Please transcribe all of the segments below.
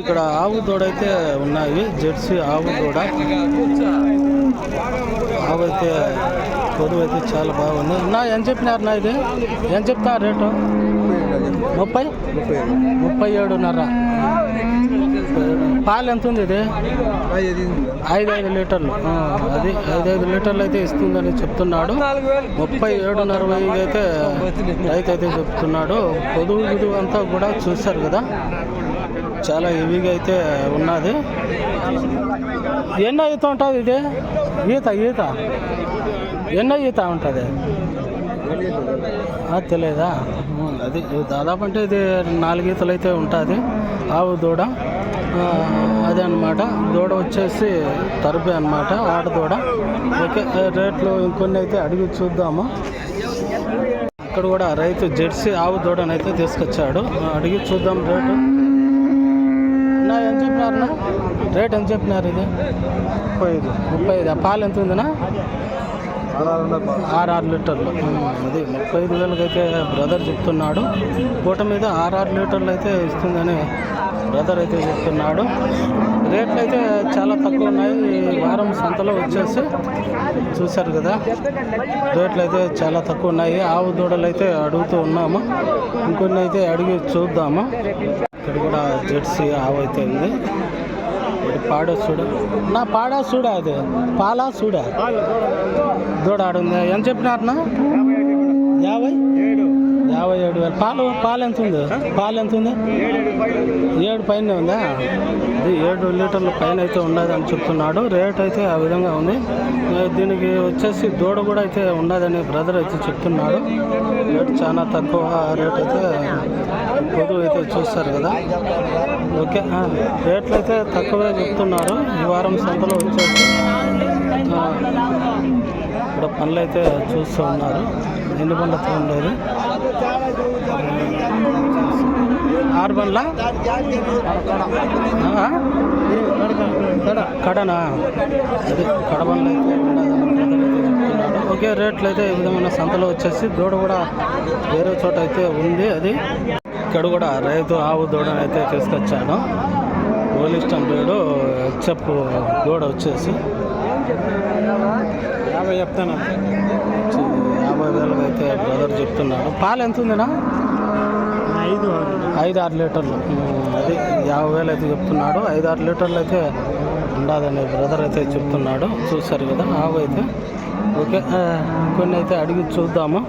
ఇక్కడ ఆవు దూడ అయితే ఉన్నాయి. జెర్సీ ఆవు దూడ. ఆవు అయితే పొదువు అయితే చాలా బాగుంది. నా ఏం చెప్పినారు నా ఇది? ఏం చెప్తా రేటు? ముప్పై? ముప్పై ఏడున్నర. పాలు ఎంత ఉంది ఇది? ఐదు ఐదు లీటర్లు. అది ఐదు ఐదు లీటర్లు అయితే ఇస్తుందని చెప్తున్నాడు. ముప్పై ఏడున్నర అయితే రైతు అయితే చెప్తున్నాడు. పొదువు గిదువు అంతా కూడా చూశారు కదా. చాలా హెవీగా అయితే ఉన్నది. ఎన్నో ఈత ఉంటుంది ఇది? ఈత ఈత. ఎన్న ఈత ఉంటుంది? తెలియదా అది దాదాపు అంటే ఇది నాలుగు ఈతలు అయితే ఉంటుంది. ఆవు దూడ అదే అనమాట దూడ వచ్చేసి తరుపే అనమాట ఆట దూడ. ఓకే రేట్లు ఇంకొన్ని అయితే అడిగి చూద్దాము. ఇక్కడ కూడా రైతు జెర్సీ ఆవు దూడనైతే తీసుకొచ్చాడు. అడిగి చూద్దాం రేటు. రేట్ ఎంత చెప్పినారు ఇది? ముప్పై ఐదు. ముప్పై ఐదు. పాలు ఎంత ఉందినా? ఆరు ఆరు లీటర్లు. అది ముప్పై ఐదు వేలకి అయితే బ్రదర్ చెప్తున్నాడు. పూట మీద ఆరు ఆరు లీటర్లు అయితే ఇస్తుందని బ్రదర్ అయితే చెప్తున్నాడు. రేట్లు అయితే చాలా తక్కువ ఉన్నాయి. ఈ వారం సంతలో వచ్చేసి చూశారు కదా. రేట్లు అయితే చాలా తక్కువ ఉన్నాయి. ఆవు దూడలు అయితే అడుగుతూ ఉన్నాము. ఇంకొన్ని అయితే అడిగి చూద్దాము. ఇక్కడ కూడా జెర్సీ ఆవు అయితే ఉంది ఇది పాడ చూడ. నా పాడా చూడ అది? పాలా చూడ? దూడ ఆడుంది ఎంత చెప్పినారనా యాభై? యాభై ఏడు వేలు. పాలు పాలు ఎంత ఉంది? పాలు ఎంత ఉంది? ఏడు పైన ఉందా? ఇది ఏడు లీటర్ల పైన అయితే ఉండదని చెప్తున్నాడు. రేట్ అయితే ఆ విధంగా ఉంది. దీనికి వచ్చేసి దూడ కూడా అయితే ఉండదని బ్రదర్ అయితే చెప్తున్నాడు. రేట్ చాలా తక్కువ. రేట్ అయితే పొదువు అయితే చూస్తారు కదా. ఓకే రేట్లు అయితే తక్కువే చెప్తున్నారు. ఈ వారం సంతలో వచ్చేసి ఇక్కడ పనులు అయితే చూస్తూ ఉన్నారు. ఎన్ని బండ్లతో ఉండేది ఆరు బండ్ల? కడనా? అది కడబండ్లు అయితే ఓకే రేట్లు అయితే ఈ విధమైన సంతలో వచ్చేసి దూడ కూడా వేరే చోట అయితే ఉంది. అది ఇక్కడ కూడా రైతు ఆవు దూడని అయితే తీసుకొచ్చాను పోలీస్టం రేడు హెచ్ఎఫ్ దూడ వచ్చేసి. యాభై చెప్తాను. యాభై వేలకు అయితే బ్రదర్ చెప్తున్నాడు. పాలు ఎంత ఉందినా? ఐదు ఐదు ఆరు లీటర్లు. అది యాభై వేలు అయితే చెప్తున్నాడు. ఐదు ఆరు లీటర్లు అయితే ఉండదని బ్రదర్ అయితే చెప్తున్నాడు. చూశారు కదా ఆవు అయితే. ఓకే కొన్ని అయితే అడిగి చూద్దాము.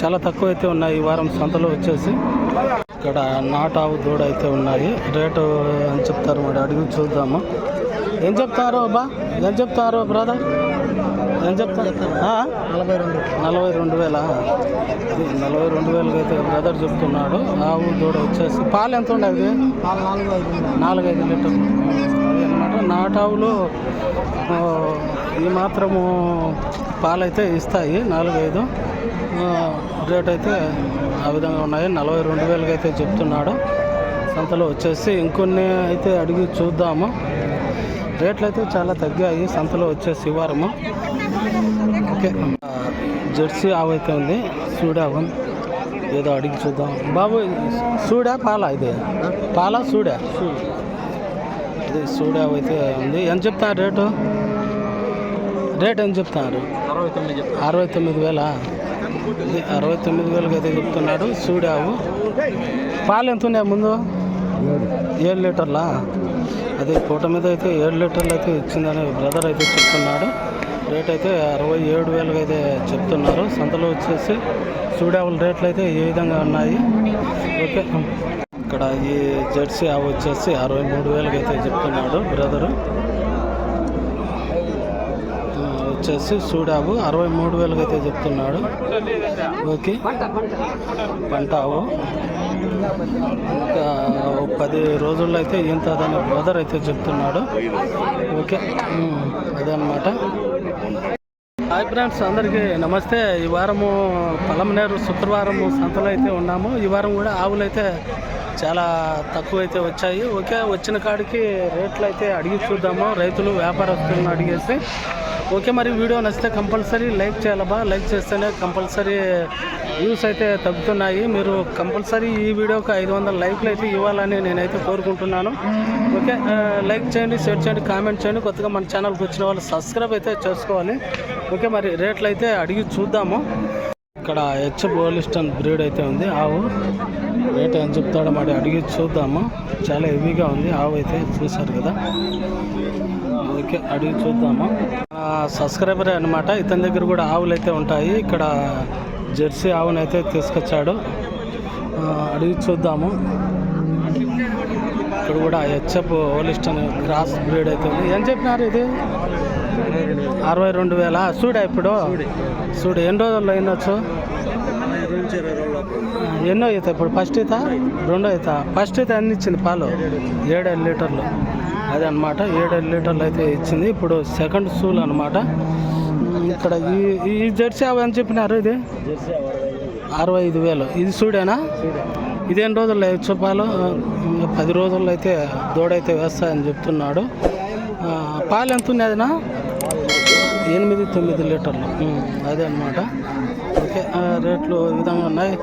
చాలా తక్కువ అయితే ఉన్నాయి ఈ వారం సంతలో వచ్చేసి. ఇక్కడ నాటు ఆవు దూడ అయితే ఉన్నాయి. రేటు ఏం చెప్తారు మరి? అడిగి చూద్దాము. ఏం చెప్తారు బా ఏం చెప్తారు బ్రదర్? ఏం చెప్తారు? నలభై రెండు నలభై రెండు వేల? ఇది నలభై రెండు వేలకి అయితే బ్రదర్ చెప్తున్నాడు. ఆవు దూడ వచ్చేసి పాలు ఎంత ఉండదు నాలుగు ఐదు నాలుగైదు లీటర్లు. అనమాట నాటావులు ఈ మాత్రము పాలైతే ఇస్తాయి నాలుగైదు. రేట్ అయితే ఆ విధంగా ఉన్నాయి. నలభై రెండు వేలకి అయితే చెప్తున్నాడు. సంతలో వచ్చేసి ఇంకొన్ని అయితే అడిగి చూద్దాము. రేట్లు అయితే చాలా తగ్గాయి. సంతలో వచ్చేసి ఈ వారము ఓకే జెర్సీ ఆవు అయితే ఉంది. సూడావు ఏదో అడిగి చూద్దాం. బాబు సూడా పాలా ఇది? పాలా సూడా. అది సూడా అయితే ఉంది. ఎంత చెప్తారు రేటు? రేట్ ఎంత చెప్తున్నారు అరవై తొమ్మిది వేల. అరవై తొమ్మిది వేలకి అయితే చెప్తున్నాడు సూడావు పాలు ఎంత ఉన్నాయి ముందు? ఏడు లీటర్లా? అది పూట మీద అయితే ఏడు లీటర్లు అయితే ఇచ్చిందని బ్రదర్ అయితే చెప్తున్నాడు. రేట్ అయితే అరవై ఏడు వేలకు అయితే చెప్తున్నారు. సంతలో వచ్చేసి సూడావుల రేట్లు అయితే ఏ విధంగా ఉన్నాయి? ఓకే. ఇక్కడ ఈ జెర్సీ ఆవు వచ్చేసి అరవై మూడు వేలకి అయితే చెప్తున్నాడు బ్రదరు. వచ్చేసి సూడావు అరవై మూడు వేలకి అయితే చెప్తున్నాడు. ఓకే. పంట ఆవు. ఇంకా పది రోజుల్లో అయితే ఇంత అదని బ్రదర్ అయితే చెప్తున్నాడు. ఓకే. అదనమాట హాయ్ ఫ్రెండ్స్ అందరికీ నమస్తే. ఈ వారము పలమనేరు శుక్రవారము సంతలో అయితే ఉన్నాము. ఈ వారం కూడా ఆవులు అయితే చాలా తక్కువ అయితే వచ్చాయి. ఓకే వచ్చిన కాడికి రేట్లు అయితే అడిగి చూద్దాము. రైతులు వ్యాపారస్తులను అడిగేసి. ఓకే మరి వీడియో నచ్చితే కంపల్సరీ లైక్ చేయాలబ్బా. లైక్ చేస్తేనే కంపల్సరీ వ్యూస్ అయితే తగ్గుతున్నాయి. మీరు కంపల్సరీ ఈ వీడియోకి ఐదు వందల లైక్లు అయితే ఇవ్వాలని నేనైతే కోరుకుంటున్నాను. ఓకే లైక్ చేయండి షేర్ చేయండి కామెంట్ చేయండి. కొత్తగా మన ఛానల్కి వచ్చిన వాళ్ళు సబ్స్క్రైబ్ అయితే చేసుకోవాలి. ఓకే మరి రేట్లు అయితే అడిగి చూద్దాము. ఇక్కడ హెచ్ బోలిస్టన్ బ్రీడ్ అయితే ఉంది. ఆవు. రేట్ ఏం చెప్తాడో మరి అడిగి చూద్దాము. చాలా హెవీగా ఉంది. ఆవు అయితే చూశారు కదా. ఓకే అడిగి చూద్దాము. సబ్స్క్రైబరే అనమాట ఇతని దగ్గర కూడా ఆవులు అయితే ఉంటాయి. ఇక్కడ జెర్సీ ఆవును అయితే తీసుకొచ్చాడు అడిగి చూద్దాము. ఇక్కడ కూడా హెచ్ఎఫ్ ఓలిస్టన్ క్రాస్ బ్రీడ్ అయితే ఉంది. ఏం చెప్పినారు ఇది? అరవై రెండు వేల? చూడా ఇప్పుడు? చూడు ఎన్ని రోజుల్లో అయినొచ్చు? ఎన్నో అవుతాయి ఇప్పుడు ఫస్ట్ అవుతా రెండో అవుతా ఫస్ట్ అయితే అన్ని ఇచ్చింది పాలు? ఏడేడు లీటర్లు. అదే అనమాట ఏడేడు లీటర్లు అయితే ఇచ్చింది. ఇప్పుడు సెకండ్ సూల్ అనమాట ఇక్కడ ఈ ఈ జెర్సీ అవి అని చెప్పినారు ఇది? అరవై ఐదు వేలు. ఇది చూడేనా ఇది ఎన్ని రోజుల్లో ఇచ్చు పాలు? పది రోజుల్లో అయితే దూడైతే వేస్తాయని చెప్తున్నాడు. పాలు ఎంత ఉంది అదినా ఎనిమిది తొమ్మిది లీటర్లు. అదే అనమాట ఓకే రేట్లు ఈ విధంగా ఉన్నాయి.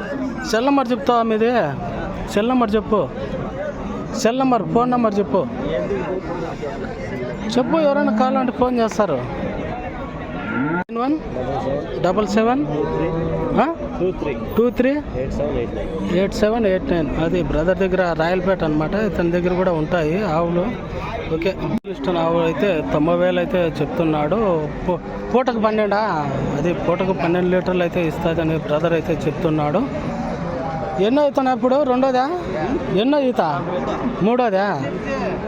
సెల్ నెంబర్ చెప్తావా మీది? సెల్ నెంబర్ చెప్పు. సెల్ నెంబర్ ఫోన్ నెంబర్ చెప్పు. చెప్పు ఎవరైనా కావాలంటే ఫోన్ చేస్తారు. One double seven two three eight seven eight nine అది బ్రదర్ దగ్గర రాయలపేట అనమాట ఇతని దగ్గర కూడా ఉంటాయి ఆవులు. ఓకే. ఇష్టం ఆవు అయితే తొంభై వేలు అయితే చెప్తున్నాడు. పూటకు పన్నెండా? అది పూటకు పన్నెండు లీటర్లు అయితే ఇస్తుందని బ్రదర్ అయితే చెప్తున్నాడు. ఎన్నో అవుతున్నా ఇప్పుడు? రెండోదా? ఎన్నో ఈత? మూడోదా?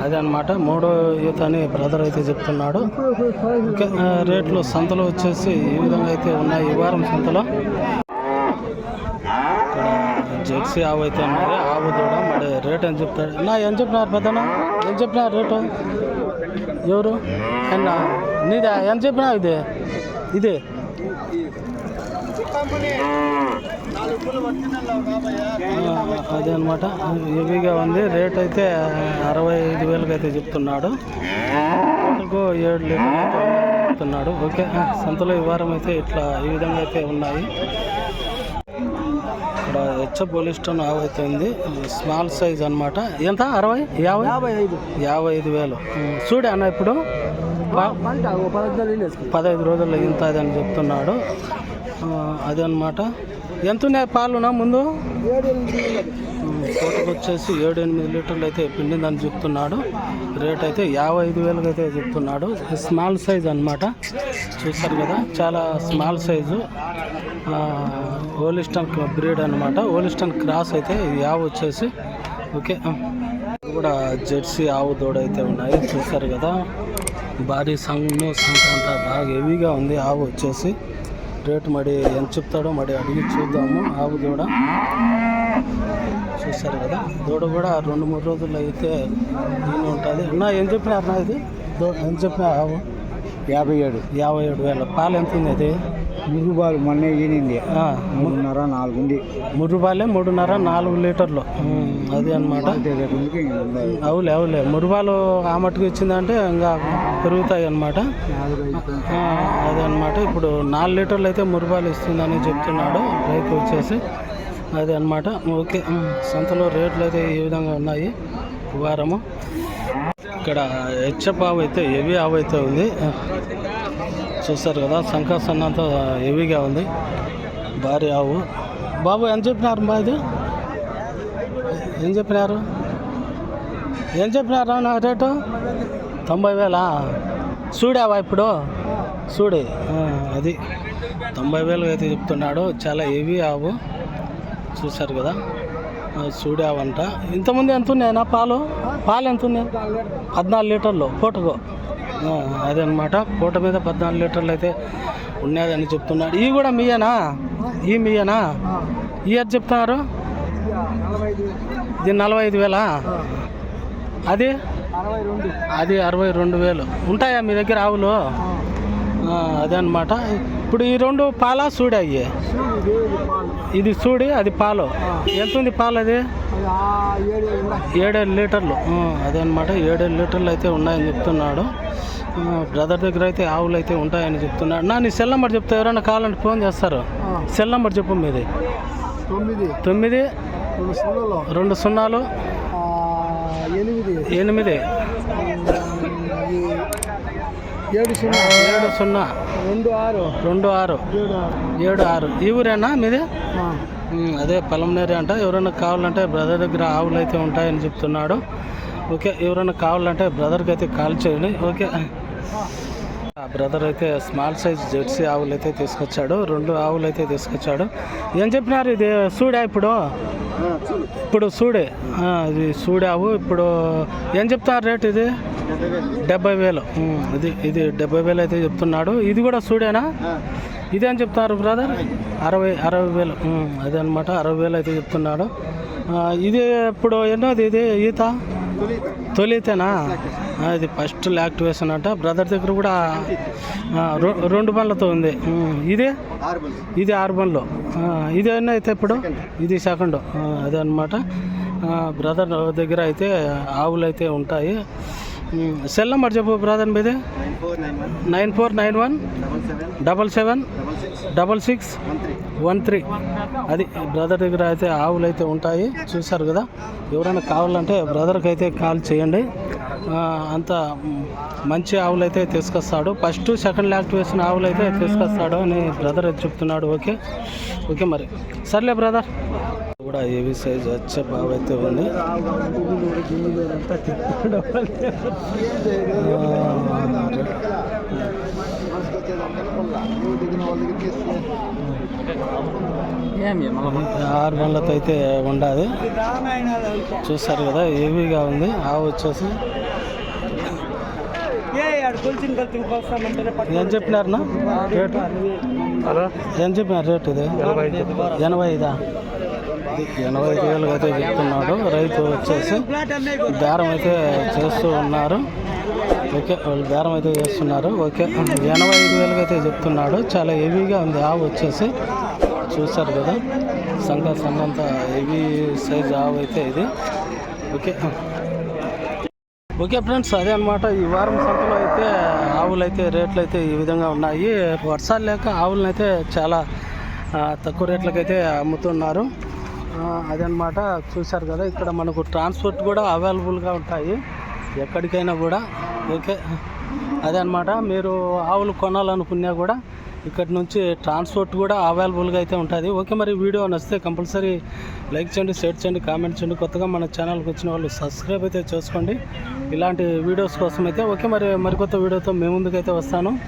అదే అనమాట మూడో ఈత అని బ్రదర్ అయితే చెప్తున్నాడు. రేట్లు సంతలో వచ్చేసి ఈ విధంగా అయితే ఉన్నాయి. ఈ వారం సంతలో. జెర్సీ ఆవు అయితే ఉన్నది ఆవు దూడ మరి రేట్ అని చెప్తాడు నా ఏం చెప్పినారు పెద్దనా ఏం చెప్పినారు రేటు? ఎవరు? అన్న నీదా? ఏం చెప్పినా ఇది? ఇది? అదే అనమాట హెవీగా ఉంది. రేట్ అయితే అరవై ఐదు వేలకు అయితే చెప్తున్నాడు. ఇంకో ఏడు లీటర్లు చెప్తున్నాడు. ఓకే సంతలో ఈ వారం అయితే ఇట్లా ఈ విధంగా అయితే ఉన్నాయి. ఇక్కడ హెచ్ఎఫ్ పోలిస్టోన్ ఆవు అయితే ఉంది స్మాల్ సైజ్ అన్నమాట. ఎంత? అరవై? యాభై? యాభై ఐదు. యాభై ఐదు వేలు. చూడే అన్న ఇప్పుడు. పదహైదు రోజుల్లో ఇంత అది అని చెప్తున్నాడు. ఆ, అదే అనమాట ఎంత ఉన్నాయి పాలునా ముందు? పూటకు వచ్చేసి ఏడు ఎనిమిది లీటర్లు అయితే పిండిందని చెప్తున్నాడు. రేట్ అయితే యాభై ఐదు వేలకు అయితే చెప్తున్నాడు. స్మాల్ సైజ్ అన్నమాట. చూస్తారు కదా? చాలా స్మాల్ సైజు. ఓలిస్టన్ బ్రీడ్ అన్నమాట. ఓలిస్టన్ క్రాస్ అయితే ఈ ఆవు వచ్చేసి. ఓకే. ఇది కూడా జెర్సీ ఆవు దూడ అయితే ఉన్నాయి. చూస్తారు కదా? భారీ సంఘం అంతా బాగా హెవీగా ఉంది ఆవు వచ్చేసి. రేటు మరి ఎంత చెప్తాడో మరి అడిగి చూద్దాము. ఆవు దూడ. చూస్తారు కదా? దూడ కూడా రెండు మూడు రోజులు అయితే దీని ఉంటుంది. అన్న ఏం చెప్పినారు నా ఇది? దో- ఎంత చెప్పినా ఆవు? యాభై ఏడు. యాభై ఏడు వేల. పాలు ఎంత ఉంది అది? మూడు బాలు మొన్న ఈనింది. మూడున్నర నాలుగు ఉంది మూడు రూపాయలే మూడున్నర నాలుగు లీటర్లు. అది అనమాట అవులే అవులే. మురుబాలు ఆ మట్టుకు ఇచ్చిందంటే ఇంకా పెరుగుతాయి అనమాట అదే అనమాట ఇప్పుడు నాలుగు లీటర్లు అయితే మురుబాలు ఇస్తుందని చెప్తున్నాడు రైతు వచ్చేసి. అదే అనమాట ఓకే. సంతలో రేట్లు అయితే ఈ విధంగా ఉన్నాయి. వారము. ఇక్కడ హెచ్చప్ ఆవు అయితే హెవీ ఆవు అయితే ఉంది. చూస్తారు కదా సంకాసన్ అంతా హెవీగా ఉంది. భారీ ఆవు. బాబు ఎంత చెప్పినారు ఇది? ఏం చెప్పినారు? ఏం చెప్పినారు నా రేటు? తొంభై వేలా? చూడావా ఇప్పుడు? చూడు. అది. తొంభై వేలు అయితే చెప్తున్నాడు. చాలా హెవీ ఆవు. చూశారు కదా? చూడావంట. ఇంతకుముందు ఎంత ఉన్నాయన్నా పాలు? పాలు ఎంత ఉన్నాయి? పద్నాలుగు లీటర్లు. పూటకు. ఆ, అదే అనమాట పూట మీద పద్నాలుగు లీటర్లు అయితే ఉన్నదని చెప్తున్నాడు ఇవి కూడా మీయేనా? ఈ మీయేనా? ఈ ఎంత చెప్తున్నారు? ఇది నలభై ఐదు వేలా అది? అది అరవై రెండు వేలు. ఉంటాయా మీ దగ్గర ఆవులు? అదే అనమాట ఇప్పుడు ఈ రెండు పాలా సూడి అయ్యి. ఇది సూడి అది పాలు. ఎంత ఉంది పాలు అది? ఏడేడు లీటర్లు. ఆ, అదే అనమాట ఏడేడు లీటర్లు అయితే ఉన్నాయని చెప్తున్నాడు. బ్రదర్ దగ్గర అయితే ఆవులు అయితే ఉంటాయని చెప్తున్నాడు. నా నీ సెల్ నెంబర్ చెప్తే ఎవరైనా కావాలంటే ఫోన్ చేస్తారు. సెల్ నెంబర్ చెప్పు మీది. తొమ్మిది. తొమ్మిది రెండు సున్నాలు. రెండు సున్నాలు ఎనిమిది. ఎనిమిది. ఏడు సున్నా. ఏడు సున్నా. రెండు ఆరు. రెండు ఆరు. ఏడు ఆరు. ఏడు ఆరు ఈ ఊరేనా మీది? అదే పొలంనేరి అంట. ఎవరైనా కావాలంటే బ్రదర్ దగ్గర ఆవులు అయితే ఉంటాయని చెప్తున్నాడు. ఓకే ఎవరైనా కావాలంటే బ్రదర్కి అయితే కాల్ చేయండి. ఓకే. ఆ బ్రదర్ అయితే స్మాల్ సైజ్ జెర్సీ ఆవులు అయితే తీసుకొచ్చాడు. రెండు ఆవులు అయితే తీసుకొచ్చాడు. ఏం చెప్పినారు? ఇది సూడా ఇప్పుడు? ఇప్పుడు సూడే. ఇది సూడే ఆవు. ఇప్పుడు ఏం చెప్తున్నారు రేట్ ఇది? డెబ్బై వేలు. ఇది ఇది డెబ్బై వేలు అయితే చెప్తున్నాడు. ఇది కూడా సూడేనా? ఇదేం చెప్తున్నారు బ్రదర్ అరవై అరవై వేలు. అదే అనమాట అరవై వేలు అయితే చెప్తున్నాడు. ఇది ఇప్పుడు ఎన్నోది ఇది? ఈత? తొలితేనా? ఇది ఫస్ట్ యాక్టివేషన్ అంట. బ్రదర్ దగ్గర కూడా రెండు బండ్లతో ఉంది. ఇది? ఇది ఆరు బండ్లు. ఇది ఎన్నో అయితే ఇప్పుడు? ఇది సెకండ్ అదే అనమాట బ్రదర్ దగ్గర అయితే ఆవులు అయితే ఉంటాయి. సెల్ నెంబర్ చెప్పు బ్రదర్ మీది nine four nine one. Double seven. Double six. One three. అది బ్రదర్ దగ్గర అయితే ఆవులు అయితే ఉంటాయి. చూసారు కదా? ఎవరైనా కావాలంటే బ్రదర్కి అయితే కాల్ చేయండి. అంత మంచి ఆవులు అయితే తీసుకొస్తాడు. ఫస్ట్ సెకండ్ యాక్టివేషన్ ఆవులు అయితే తీసుకొస్తాడు అని బ్రదర్ అయితే చెప్తున్నాడు. ఓకే? ఓకే మరి. సర్లే బ్రదర్. కూడా ఏవి సైజ్ వచ్చే బాగా అయితే ఉంది. ఆరు బండ్లతో అయితే ఉండాలి చూస్తారు కదా హెవీగా ఉంది. ఆవు వచ్చేసి. ఏం చెప్పినారు రేటు? ఏం చెప్పినారు రేటు ఇది? ఎనభై ఐదా? ఎనభై ఐదు వేలు అయితే చెప్తున్నాడు. రైతు వచ్చేసి బేరం అయితే చేస్తూ ఉన్నారు. ఓకే వాళ్ళు బేరం అయితే చేస్తున్నారు. ఓకే ఎనభై ఐదు వేలకు అయితే చెప్తున్నాడు. చాలా హెవీగా ఉంది. ఆవు వచ్చేసి చూస్తారు కదా? సంఘ సంబంత హెవీ సైజ్ ఆవు అయితే ఇది. ఓకే. ఓకే ఫ్రెండ్స్ అదే అనమాట ఈ వారం సంతలో అయితే ఆవులు అయితే రేట్లు అయితే ఈ విధంగా ఉన్నాయి. వర్షాలు లేక ఆవులను అయితే చాలా తక్కువ రేట్లకైతే అమ్ముతున్నారు. అదనమాట చూశారు కదా ఇక్కడ మనకు ట్రాన్స్పోర్ట్ కూడా అవైలబుల్గా ఉంటాయి. ఎక్కడికైనా కూడా. ఓకే. అదే అనమాట మీరు ఆవులు కొనాలనుకున్నా కూడా ఇక్కడ నుంచి ట్రాన్స్పోర్ట్ కూడా అవైలబుల్గా అయితే ఉంటుంది. ఓకే మరి వీడియో నచ్చితే కంపల్సరీ లైక్ చేయండి షేర్ చేయండి కామెంట్ చేయండి. కొత్తగా మన ఛానల్కి వచ్చిన వాళ్ళు సబ్స్క్రైబ్ అయితే చేసుకోండి. ఇలాంటి వీడియోస్ కోసం అయితే ఓకే మరి మరికొత్త వీడియోతో మేము ముందుకైతే వస్తాను.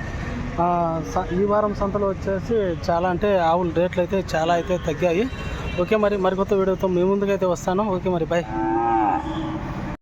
స- ఈ వారం సంతలో వచ్చేసి చాలా అంటే ఆవుల రేట్లు అయితే చాలా అయితే తగ్గాయి. ఓకే మరి మరికొత్త వీడియోతో మీ ముందుకైతే వస్తాను. ఓకే మరి బాయ్